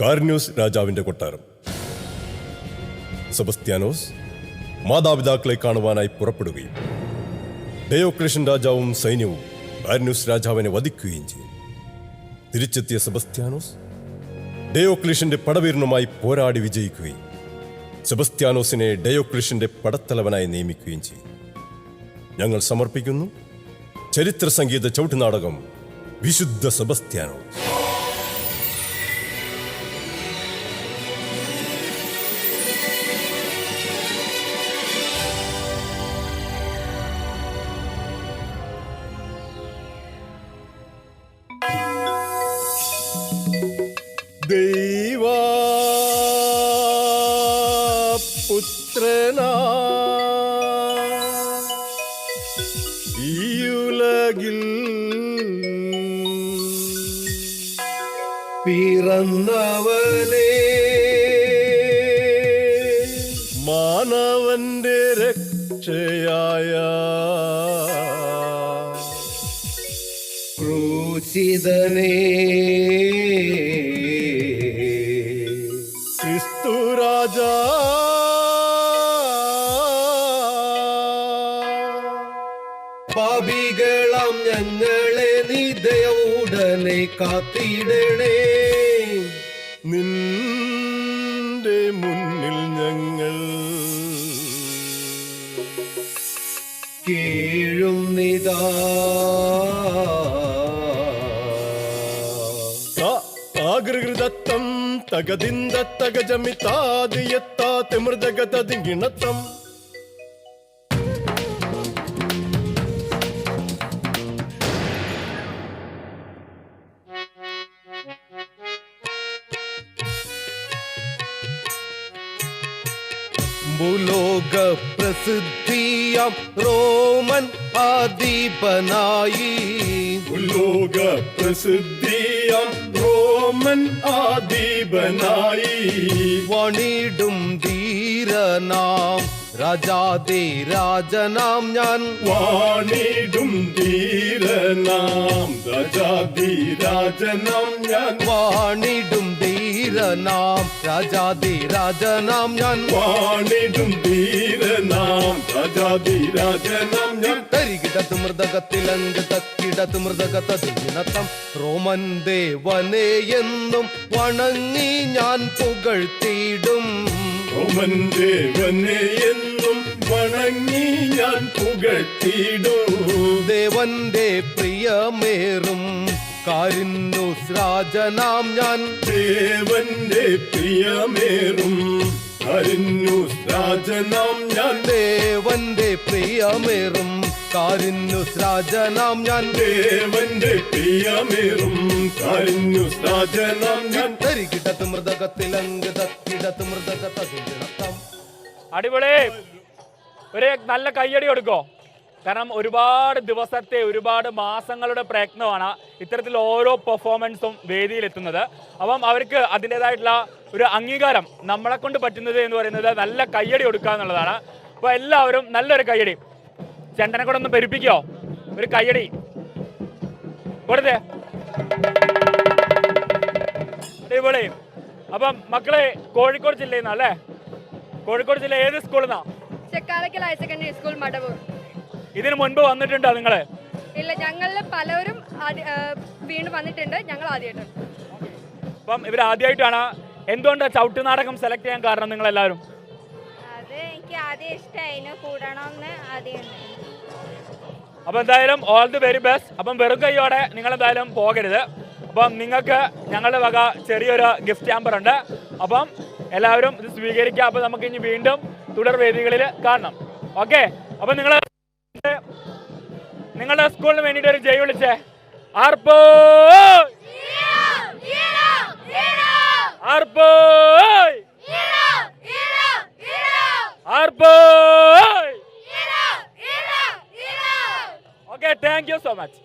കാർന്യൂസ് രാജാവിന്റെ കൊട്ടാരം. സെബസ്ത്യാനോസ് മാതാപിതാക്കളെ കാണുവാനായി പുറപ്പെടുകയും ഡയോക്ലേഷൻ രാജാവും സൈന്യവും കാർന്യൂസ് രാജാവിനെ വധിക്കുകയും ചെയ്തു. തിരിച്ചെത്തിയ സെബസ്ത്യാനോസ് ഡയോക്ലേഷന്റെ പടവീരനുമായി പോരാടി വിജയിക്കുകയും സെബസ്ത്യാനോസിനെ ഡയോക്ലേഷന്റെ പടത്തലവനായി നിയമിക്കുകയും ചെയ്തു. ഞങ്ങൾ സമർപ്പിക്കുന്നു. ചരിത്ര സംഗീത ചവിട്ടുനാടകം വിശുദ്ധ സെബസ്ത്യാനോസ്. ദൈവ പുത്രനാ ഈയുലകിൽ മാനവന്റെ രക്ഷയായ ക്രൂശിതനേ ക്രിസ്തു രാജാ പാപികളാം ഞങ്ങളെ നീ കാത്തിടണേ. നിന്റെ മുന്നിൽ ഞങ്ങൾ ತಗದಿಂದ ತಗಜಮಿ ತಾದಿ ಎತ್ತ ತಿಮೃದಗತ ದಿಂಗಿಣತಂ பூலோக பிரசித்தியாம் ரோமன் ஆதிபனாயி. பூலோக பிரசித்தியாம் റോമൻ ആദീപനായി വണിടും ധീരനാം. രാജാതേ രാജനാം ഞാൻ. വാണിടും ധീരനാം. രാജാധിരാജനാം ഞാൻ. വാണിടും ധീരനാം. രാജാതി രാജനാം ഞാൻ. വാണിടും ധീരനാം. രാജാധിരാജനാം ഞാൻ. തരികിടത്ത് മൃതകത്തിലങ്ക് തക്കിടത് മൃതകത്തിനത്തം റോമൻ ദേവനെ എന്നും വണങ്ങി ഞാൻ പുകഴ്ത്തിയിടും. റോമൻ ദേവനെ എന്നും വണങ്ങി ഞാൻ പുകഴ്ത്തിടൂ ദേവന്റെ പ്രിയമേറും കാരുന്നു രാജനാം ഞാൻ ദേവന്റെ പ്രിയമേറും കാരുന്നു രാജനാം ഞാൻ ദേവന്റെ പ്രിയമേറും കാരുന്നു രാജനാം ഞാൻ ദേവന്റെ പ്രിയമേറും കാരുന്നു രാജനാം ഞാൻ തരികിടത് തക്കിടത് മൃതകത്തിനത്തം അടിപൊളി. ഒരു നല്ല കയ്യടി കൊടുക്കോ. കാരണം ഒരുപാട് ദിവസത്തെ ഒരുപാട് മാസങ്ങളുടെ പ്രയത്നമാണ് ഇത്തരത്തിൽ ഓരോ പെർഫോമൻസും വേദിയിലെത്തുന്നത്. അപ്പം അവർക്ക് അതിന്റെതായിട്ടുള്ള ഒരു അംഗീകാരം നമ്മളെ കൊണ്ട് പറ്റുന്നത് എന്ന് പറയുന്നത് നല്ല കയ്യടി കൊടുക്കുക എന്നുള്ളതാണ്. അപ്പോൾ എല്ലാവരും നല്ലൊരു കയ്യടി. ചെണ്ടനെ കൂടെ ഒന്ന് പെരുപ്പിക്കോ. ഒരു കയ്യടി. കൊടുത്തേ. അടിപൊളി. അപ്പം മക്കളെ കോഴിക്കോട് ജില്ലയിൽ നിന്നാ അല്ലേ? കോഴിക്കോട് ജില്ല ഏത് സ്കൂളിൽ നിന്നാ? Chekkalakkal higher secondary school Madavoor. ഇതിനു മുൻപ് വന്നിട്ടുണ്ടോ നിങ്ങൾ? ഇല്ല ഞങ്ങളിൽ പലരും വീണ്ടും വന്നിട്ടുണ്ട്. ഞങ്ങൾ ആദ്യമായിട്ടുണ്ട് അപ്പം ഇവർ ആദ്യമായിട്ടാണ് എന്തുകൊണ്ട് ചവിട്ട് നാടകം സെലക്ട് ചെയ്യാൻ കാരണം നിങ്ങൾ എല്ലാവരും അത് എനിക്ക് ആദ്യം ഇഷ്ടമായിരുന്നു കൂടണമെന്ന് ആദ്യം അപ്പം എന്തായാലും ഓൾ ദി വെരി ബെസ്റ്റ് അപ്പം വെറും കൈയോടെ നിങ്ങൾ എന്തായാലും പോകരുത്. അപ്പം നിങ്ങൾക്ക് ഞങ്ങളുടെ വക ചെറിയൊരു ഗിഫ്റ്റ് ഹാമ്പർ ഉണ്ട്. അപ്പം എല്ലാവരും ഇത് സ്വീകരിക്കുക അപ്പം നമുക്ക് ഇനി വീണ്ടും തുടർ വേദികളിൽ കാണണം. ഓക്കെ അപ്പം നിങ്ങൾ നിങ്ങളുടെ സ്കൂളിന് വേണ്ടിയിട്ട് ഒരു ജയ് വിളിച്ചേ. ആർപ്പോ? Okay thank you so much